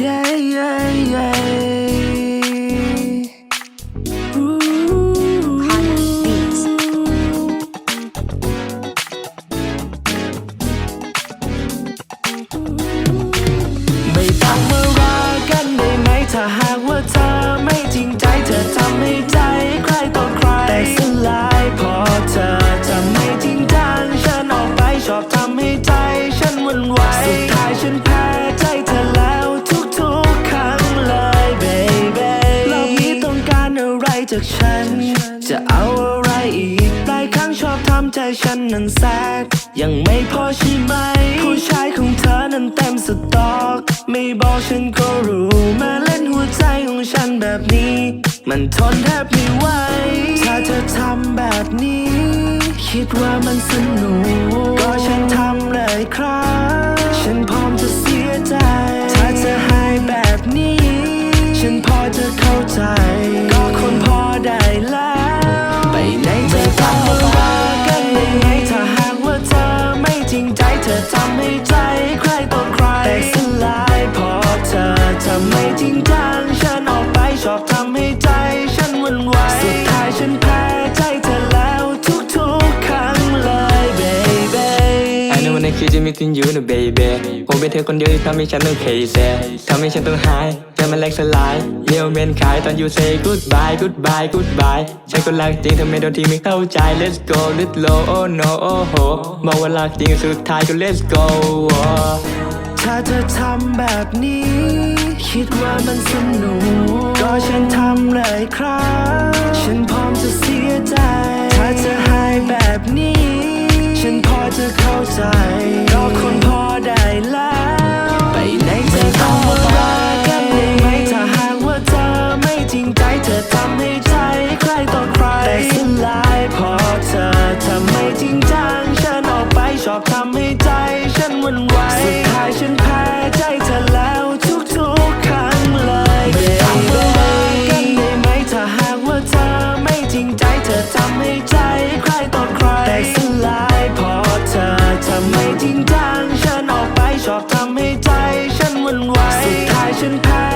yeah yeah yeah จากฉัน จะเอาอะไรอีกหลายครั้งชอบทำใจฉันนั้นแซดยังไม่พอใช่ไหม ผู้ชายของเธอนั้นเต็มสต็อก ไม่บอกฉันก็รู้ มาเล่นหัวใจของฉันแบบนี้ มันทนแทบไม่ไหว ถ้าเธอทำแบบนี้ คิดว่ามันสนุก ก็ฉันทำเลยครับ ฉันพร้อมจะเสียใจ ถ้าเธอหายแบบนี้ ฉันพอจะเข้าใจ I know when I kiss you missing you นะ baby ผมเป็นเธอคนเดียวที่ทำให้ฉันต้อง crazy ทำให้ฉันต้อง high เธอมันแหลกสลายเลี้ยวเมนขายตอน you say goodbye goodbye goodbye ฉันก็รักจริงทำไมโดนที่ไม่เข้าใจ let's go let's low oh no oh ho บอกว่ารักจริงสุดท้ายก็ let's go ถ้าเธอทำแบบนี้ คิดว่ามันสนุกก็ฉันทำเลยครับ ฉันพร้อม อบทำให้ใจฉันหวันไหวสุดท้ายฉันแพ้ใจเธอแล้วทุกๆครั้งเลยไม่ต้องมารักกันได้ไหมถ้าหากว่าเธอไม่จริงใจ เธอทำให้ใจใครต่อใครแต่สลายพอเธอทำไม่จริงจังฉันออกไปชอบทำให้ใจฉันหวันไหวสุดท้ายฉันแพ้